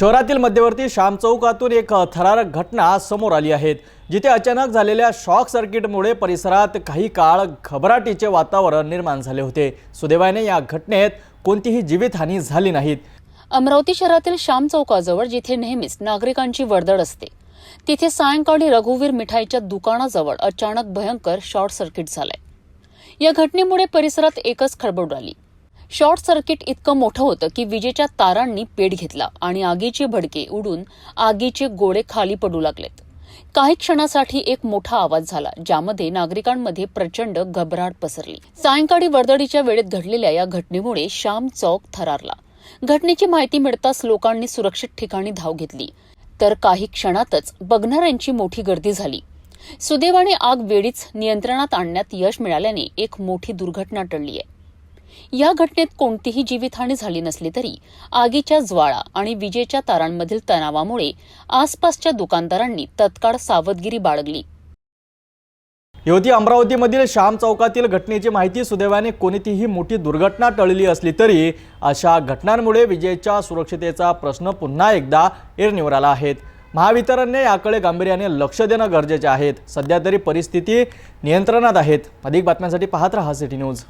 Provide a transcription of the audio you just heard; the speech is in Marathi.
शहरातील मध्यवर्ती श्याम चौकातून एक थरारक घटना समोर आली आहे जिथे अचानक झालेल्या शॉक सर्किटमुळे परिसरात काही काळ घबराटीचे वातावरण निर्माण झाले होते. सुदैवाने या घटनेत कोणतीही जीवितहानी झाली नाहीत. अमरावती शहरातील श्याम चौकाजवळ जिथे नेहमीच नागरिकांची वर्दळ असते तिथे सायंकाळी रघुवीर मिठाईच्या दुकानाजवळ अचानक भयंकर शॉर्ट सर्किट झालंय. या घटनेमुळे परिसरात एकच खळबळ उडाली. शॉर्ट सर्किट इतकं मोठं होतं की विजेच्या तारांनी पेट घेतला आणि आगीचे भडके उडून आगीचे गोळे खाली पडू लागलेत. काही क्षणासाठी एक मोठा आवाज झाला ज्यामध्ये नागरिकांमध्ये प्रचंड घबराट पसरली. सायंकाळी वर्दळीच्या वेळेत घडलेल्या या घटनेमुळे श्याम चौक थरारला. घटनेची माहिती मिळताच लोकांनी सुरक्षित ठिकाणी धाव घेतली. तर काही क्षणातच बघणाऱ्यांची मोठी गर्दी झाली. सुदैवाने आग वेळीच नियंत्रणात आणण्यात यश मिळाल्याने एक मोठी दुर्घटना टळली आहे. या घटनेत कोणतीही जीवितहानी झाली नसली तरी आगीच्या ज्वाळा आणि विजेच्या तारांमधील तणावामुळे आसपासच्या दुकानदारांनी तत्काळ सावधगिरी बाळगली. ही अमरावतीमधील श्याम चौकातील घटनेची माहिती सुदैवाने कोणतीही मोठी दुर्घटना टळली असली तरी अशा घटनांमुळे विजेच्या सुरक्षितेचा प्रश्न पुन्हा एकदा ऐरणीवर आला आहे. महावितरणने याकडे गांभीर्याने लक्ष देणं गरजेचे आहेत सध्या तरी परिस्थिती नियंत्रणात आहेत अधिक बातम्यांसाठी पाहत रहा सिटी न्यूज.